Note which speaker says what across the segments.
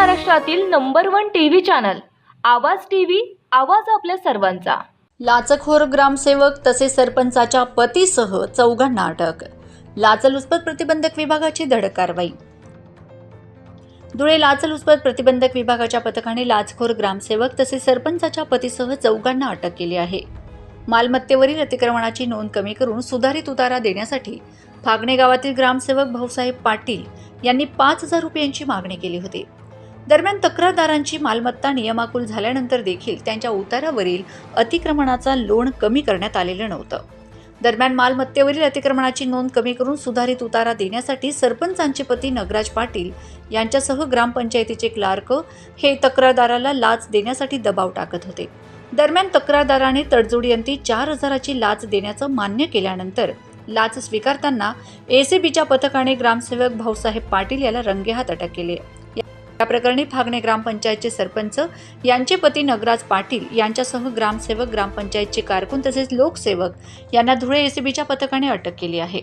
Speaker 1: महाराष्ट्रातील number one TV channel Awaaz TV Awaaz आपल्या सर्वांचा.
Speaker 2: लाचखोर ग्रामसेवक तसेच सरपंचाच्या पतीसह चौघांना अटक. लाचलुचपत प्रतिबंधक विभागाची धडक कारवाई. धुळे लाचलुचपत प्रतिबंधक विभागाच्या पथकाने लाचखोर ग्रामसेवक तसेच सरपंचाच्या पतीसह चौघांना अटक केली आहे. मालमत्तेवरील अतिक्रमणाची नोंद कमी करून सुधारित उतारा देण्यासाठी फागणे गावातील ग्रामसेवक भाऊसाहेब पाटील यांनी पाच हजार रुपयांची मागणी केली होती. दरम्यान तक्रारदारांची मालमत्ता नियमाकुल झाल्यानंतर देखील त्यांच्या उतारावरील अतिक्रमणाचा लोण कमी करण्यात आलेलं नव्हतं. दरम्यान मालमत्तेवरील अतिक्रमणाची नोंद कमी करून सुधारित उतारा देण्यासाठी सरपंचांचे पती नगराज पाटील यांच्यासह ग्रामपंचायतीचे क्लार्क हे तक्रारदाराला लाच देण्यासाठी दबाव टाकत होते. दरम्यान तक्रारदाराने तडजोडीअंती चार हजाराची लाच देण्याचं मान्य केल्यानंतर लाच स्वीकारताना एसीबीच्या पथकाने ग्रामसेवक भाऊसाहेब पाटील याला रंगेहात अटक केली. या प्रकरणी फागणे ग्रामपंचायतचे सरपंच यांचे पती नगराज पाटील यांच्यासह ग्रामसेवक ग्रामपंचायतचे कारकून तसेच लोकसेवक यांना धुळे एसीबीच्या पथकाने अटक केली आहे.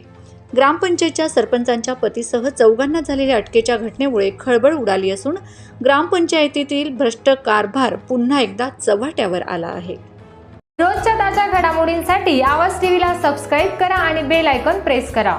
Speaker 2: ग्रामपंचायतच्या सरपंचांच्या पतीसह चौघांना झालेल्या अटकेच्या घटनेमुळे खळबळ उडाली असून ग्रामपंचायतीतील भ्रष्ट कारभार पुन्हा एकदा चव्हाट्यावर आला आहे.
Speaker 3: रोजच्या ताज्या घडामोडींसाठी आवाज टीव्हीला सबस्क्राईब करा आणि बेल आयकॉन प्रेस करा.